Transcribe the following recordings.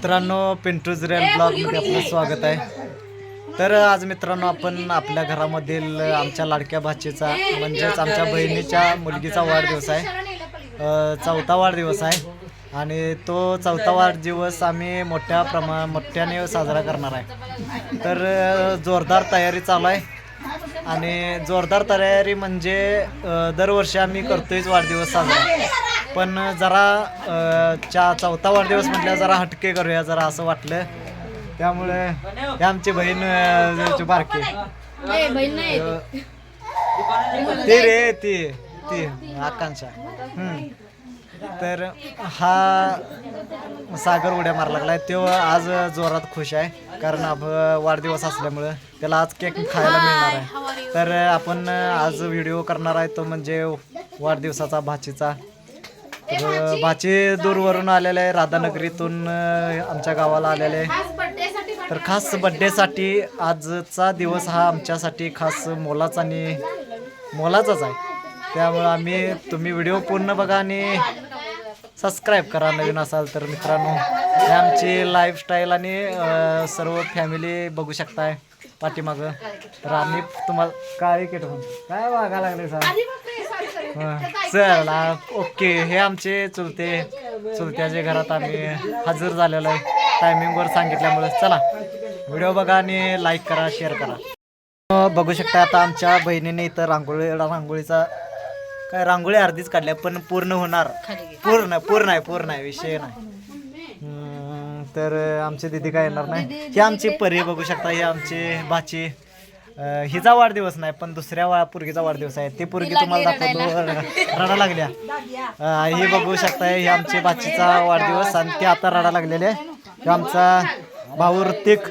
मित्रांनो पिंटूज रेल ब्लॉगमध्ये आपलं स्वागत आहे. तर आज मित्रांनो आपण आपल्या घरामधील आमच्या लाडक्या भाचीचा म्हणजेच आमच्या बहिणीच्या मुलगीचा वाढदिवस आहे. चौथा वाढदिवस आहे. आणि तो चौथा वाढदिवस आम्ही मोठ्या प्रमा मोठ्याने साजरा करणार आहे. तर जोरदार तयारी चालू आहे. आणि जोरदार तयारी म्हणजे दरवर्षी आम्ही करतोयच वाढदिवस साजरा. पण जरा अ, चा चौथा वाढदिवस म्हटल्यावर जरा हटके करूया जरा असं वाटलं. त्यामुळे हे आमची बहीण अ, ची बारकी. अ, ती रे ती ती आकांक्षा. हम्म. तर हा सागर उड्या मारा लागलाय. तो आज जोरात खुश आहे कारण आप वाढदिवस असल्यामुळं त्याला आज केक खायला मिळणार आहे. तर आपण आज व्हिडिओ करणार आहे तो म्हणजे वाढदिवसाचा भाचीचा. तर भाची दूरवरून आलेले आहे राधानगरीतून अं, आमच्या गावाला आलेले आहे. तर खास बड्डेसाठी आजचा दिवस हा आमच्यासाठी खास मोलाचा आणि मोलाचाच आहे. त्यामुळं आम्ही तुम्ही व्हिडिओ पूर्ण बघा आणि सबस्क्राईब करा नवीन असाल तर मित्रांनो. हे आमची लाईफस्टाईल आणि सर्व फॅमिली बघू शकताय पाठीमागं. तर आम्ही तुम्हाला काय केट काय वागा लागले सर चला ओके हे आमचे चुलते. चुलत्याच्या घरात आम्ही हजर झालेलो आहे. टायमिंगवर सांगितल्यामुळे चला व्हिडिओ बघा आणि लाईक करा शेअर करा. बघू शकता आता आमच्या बहिणीने इथं रांगोळी रांगोळीचा काय रांगोळी अर्धीच काढल्या पण पूर्ण होणार. पूर्ण पूर्ण आहे पूर्ण आहे विषय नाही. तर आमची दिदी काय येणार नाही. ही आमची परी बघू शकता ही आमची भाची. अ, हिचा वाढदिवस नाही पण दुसऱ्या वा पोरगीचा वाढदिवस आहे. ती पोरगी तुम्हाला दाखवतो. रडा लागल्या. अ, ही बघू शकता ही आमची भाचीचा वाढदिवस आणि ती आता रडा लागलेली आहे. ही आमचा भाऊ ऋतिक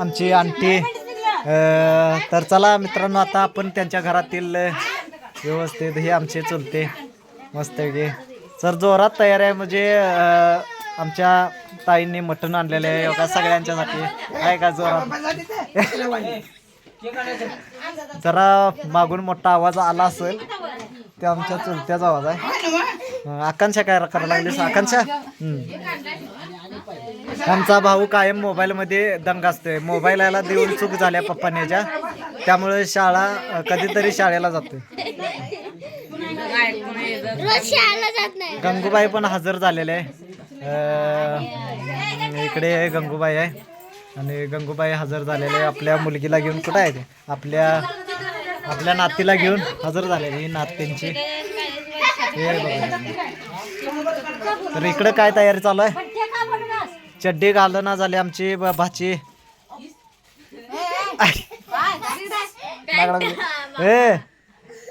आमची आंटी. अ, तर चला मित्रांनो आता आपण त्यांच्या घरातील अ, व्यवस्थित हे आमचे चुलते मस्तपैकी सर जोरात तयार आहे म्हणजे अ, आमच्या ताईंनी मटण आणलेलं आहे बघा सगळ्यांच्यासाठी. आहे का जोरात? जरा मागून मोठा आवाज आला असेल ते आमच्या चुलत्याचा आवाज आहे. आकांक्षा काय करायला लागलीस आकांक्षा. आमचा भाऊ कायम मोबाईलमध्ये दंग असतोय. मोबाईल याला देऊन चूक झाल्या पप्पाने याच्या. त्यामुळे शाळा कधीतरी शाळेला जातोय. गंगूबाई पण हजर झालेले आहे. इकडे गंगूबाई आहे. आणि गंगूबाई हजर झालेले आपल्या मुलगीला घेऊन कुठं आहे ते? आपल्या आपल्या नातीला घेऊन हजर झालेली ही नात त्यांची. हे बघा. तर इकडे काय तयारी चालू आहे? चड्डी घालना झाली आमची भाची. ए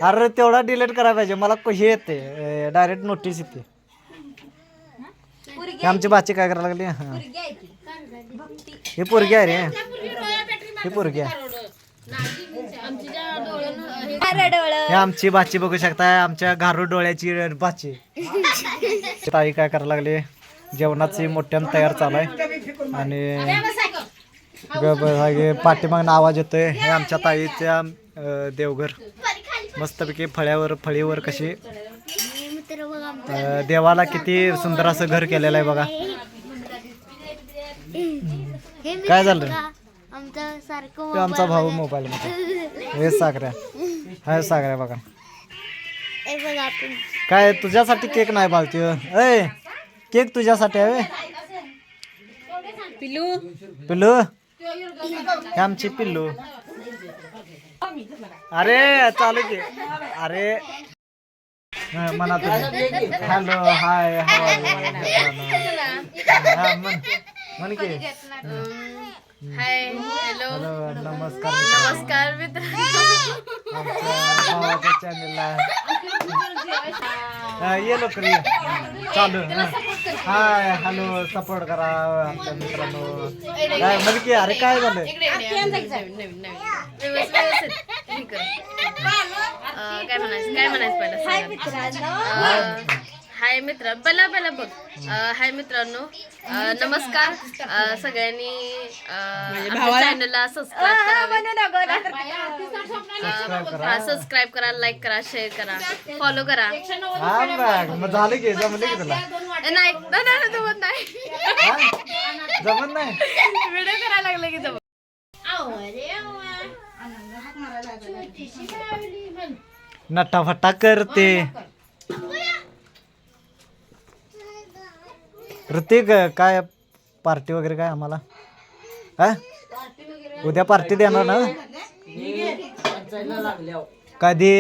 अरे तेवढा डिलीट करायला पाहिजे. मला क- हे येते. डायरेक्ट नोटीस येते. आमची भाची काय करायला लागली? हा. हे पोरगी आहे रे. हे पोरगी आहे. हे आमची भाची बघू शकताय. आमच्या घारू डोळ्याची भाची ताई काय करायला लागली? जेवणाची मोठ्यानं तयार चालू आहे. आणि पाठीमागनं आवाज येतोय. हे आमच्या ताईच्या देवघर. मस्तपैकी फळ्यावर फळीवर कशी देवाला किती सुंदर असं घर केलेलं आहे बघा. हे काय झालं? बघा, आमचा सारखं तो आमचा भाऊ मोबाईल मध्ये हे सागऱ्या हा सागऱ्या बघा हे बघ आपण काय तुझ्यासाठी केक नाही बालती अय केक तुझ्यासाठी आहे व्हय? पिल्लू हे आमची पिल्लू अरे चालू की अरे हा, म्हणा तुम्ही हॅलो हाय म्हण म्हण की हाय हॅलो. हॅलो नमस्कार मित्रांनो. नमस्कार मित्र आमच्या भावाच्या चॅनलला हा, ये ये. चालू हा. हाय हॅलो सपोर्ट करा आमच्या मित्रांनो. काय की अरे काय झालं काय म्हणायचं? काय म्हणायचं पहिलं? हाय मित्र पहिला पहिला बघ. हाय मित्रांनो. नमस्कार. सगळ्यांनी चॅनलला सबस्क्राईब करा सबस्क्राईब करा लाईक करा शेअर करा. फॉलो करा हा झालं की जमलं की तुला. ए, नाही नाही, नाही, नाही, नाही, नाही. हा? जमत नाही. व्हिडिओ करायला लागले की जमत. नटाफटा करते. ऋतिक काय पार्टी वगैरे काय आम्हाला? हा? उद्या पार्टी देणार ना? कधी?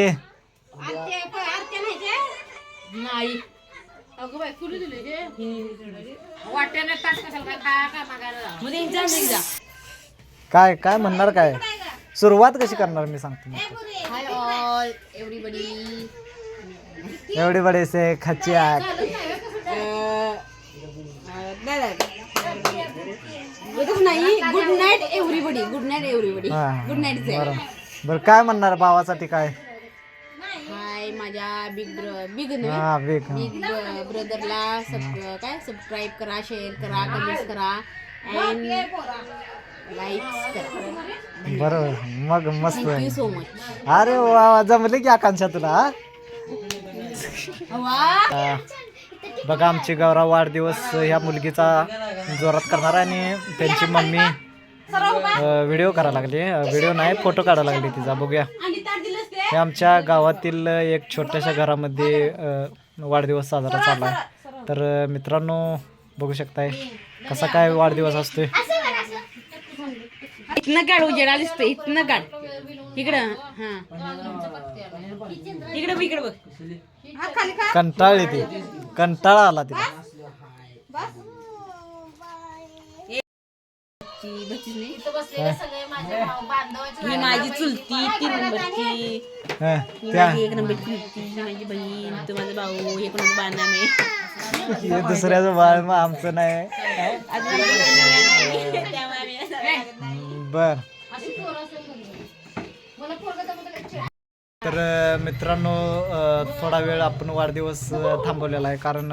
नाही. अगं बाई कुणी दिले वाट्याने तास कशाला काय काय मागायला? काय काय म्हणणार काय? सुरुवात कशी करणार मी सांगतो एवढे बडे से आग नाही good night everybody good night everybody good night बरं. बरं काय म्हणणार भावासाठी काय? हाय माझ्या बिग ब्र बिग हा वेग बिग ब्रदरला सब काय? सबस्क्राईब करा शेअर करा कमेंट्स करा. अँड लाईक करा. बरोबर. मग मस्त थँक्यू आहे. सो मच अरे वा वा, जमले की आकांक्षा तुला हा? हा. बघा आमची गौरव वाढदिवस ह्या मुलगीचा जोरात करणार आहे आणि त्यांची मम्मी व्हिडिओ करायला लागली. व्हिडिओ नाही फोटो काढायला लागली तिचा. बघूया. हे आमच्या गावातील एक छोट्याशा घरामध्ये वाढदिवस साजरा चालला आहे तर मित्रांनो बघू शकताय कसा काय वाढदिवस असतोय. इथनं काढ उजेडा दिसतोय. इथनं काढ. इकडं हा. इकडं इकडं बघ. कंटाळली ती. कंटाळा आला तिला. ही माझी चुलती तीन नंबरची. हं, ही त्या. माझी एक नंबरची चुलती ही माझी बहीण तो माझा भाऊ हे कोणाचं बांधा मी हे दुसऱ्याचं बाळ मग आमचं नाही. त्यामुळे आम्ही बर. तर मित्रांनो थोडा वेळ आपण वाढदिवस थांबवलेला आहे. कारण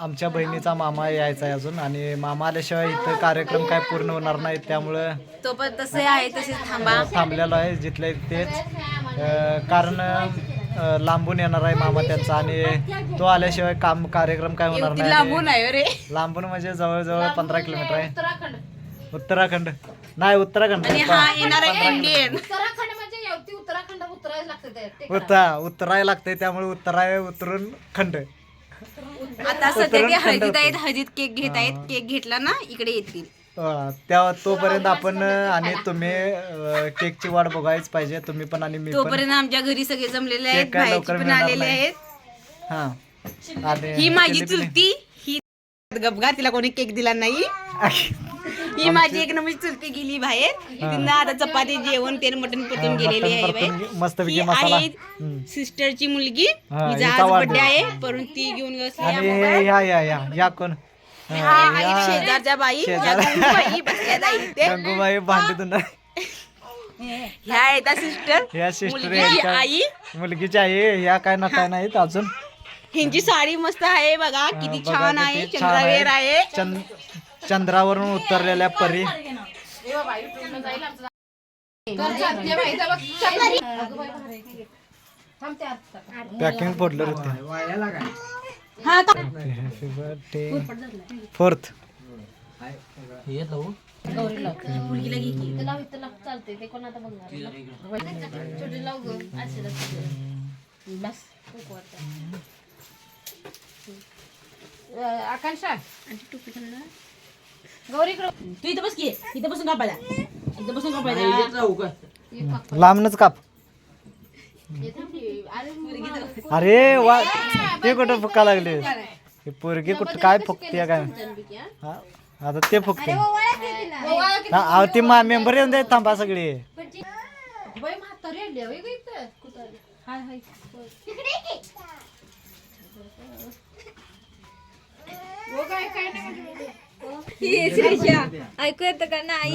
आमच्या बहिणीचा मामा यायचा आहे अजून आणि मामा आल्याशिवाय इथं कार्यक्रम काय पूर्ण होणार नाही. त्यामुळं तो पण तसे आहे थांबा. थांबलेलो आहे जिथले तेच. कारण लांबून येणार आहे मामा त्यांचा आणि तो आल्याशिवाय काम कार्यक्रम काय होणार नाही. लांबून आहे रे. लांबून म्हणजे जवळजवळ पंधरा किलोमीटर आहे. उत्तराखंड. नाही उत्तराखंड. आणि हा येणार आहे इंडियन उत्तरा उत्तराय लागते त्यामुळे उत्तराय उतरून खंड. आता सध्या ते हळदीत आहेत हळदीत केक घेत आहेत केक घेतला ना इकडे येतील. त्या तोपर्यंत आपण आणि तुम्ही केकची वाट बघायच पाहिजे तुम्ही पण आणि मी तोपर्यंत आमच्या घरी सगळे जमलेले आहेत बाहेरचे पण आलेले. आहेत. हा. आणि ही माझी चुलती ही गपगा तिला कोणी केक दिला नाही. ही माझी एक नंबर चुलती गेली बाहेर. तिनं आता चपाती जेवण तेल मटण परतून गेलेली आहे बाहेर. मस्तपैकी ही मसाला. आहे. सिस्टरची मुलगी. हा, हिचा आज वाढदिवस. बर्थडे आहे. परंतु ती घेऊन बसली आणि आहे हे मोबाईल. या या. या या कोण? हा आहे शेजारच्या बाई. शेजार- या. गंगूबाई धुणार ह्या सिस्टर ह्या सिस्टर आई. मुलगीची आहे. ह्या काय ना काय नाहीत अजून. ह्यांची साडी मस्त आहे बघा. किती बघा छान किती आहे. छान चंद्रावेर आहे. चंद- चंद्रावरून उतरलेल्या परी पॅकिंग फोडलं होतं हा का? हॅपी बर्थडे फोर्थ मुलगीला तू इथं बस की इथं बसून कापायला इथं बसून कापायला लांबनच काप. अरे वा ते कुठं फुका लागले? हे पोरगी कुठं काय फुकते काय? हा, आता ते फुकते. हा, अहो, ती मा मेंबर येऊन दे थांबा सगळे. ऐकू येतं का? नाही.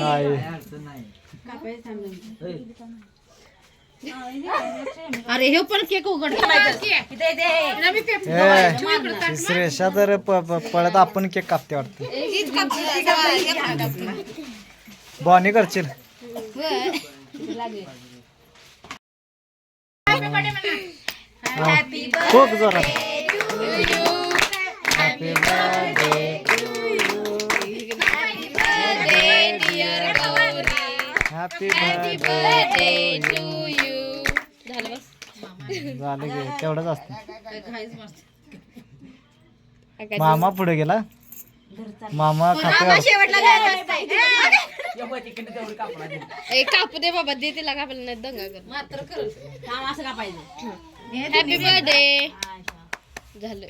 अरे हे पण केक उघड ए, श्रेषा तर पळत आपण केक कापते वाटतं. बॉनी करशील? हा. खूप जोरात. Happy birthday. Happy happy birthday to you झालं बस. झालं की तेवढंच असतं. मामा पुढे गेला? मामा खाते शेवटला कापू दे बाबा दे तिला कापायला नाही दंगा कर. मात्र कर. काम असं का पाहिजे? हॅपी बर्थडे झालं.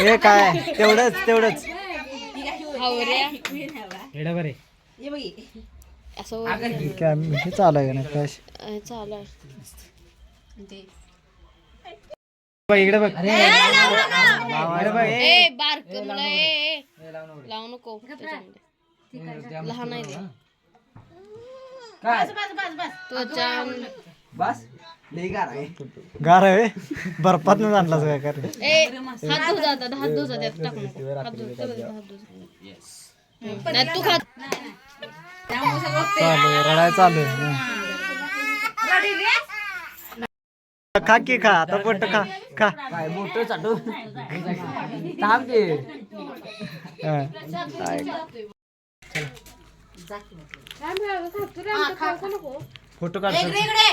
हे काय? तेवढंच तेवढंच. असं हे चालू आहे का नाही? फ्लॅश अं, चालू आहे. इकडे बघ. इकडे बघ. ए बारक मला ए ए. लावू नको लहान आहे ते. बस बस बस बस? गार आहे. बर्फात न आणलाच काय कर ए हात धुजा आता हात धुजा त्यात टाकू नको. हात धुजा तेवढं हात धुजा. नाही तू खात त्यामुळे सगळं चालू आहे रडाय चालू आहे. खा की खा आता पोट खा खा. काय मोठ चाटू थांब की. फोटो काढतो. इकडे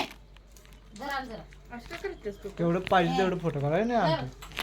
जरा जरा. केवढं पाहिजे तेवढं फोटो काढाय नाही आणतो.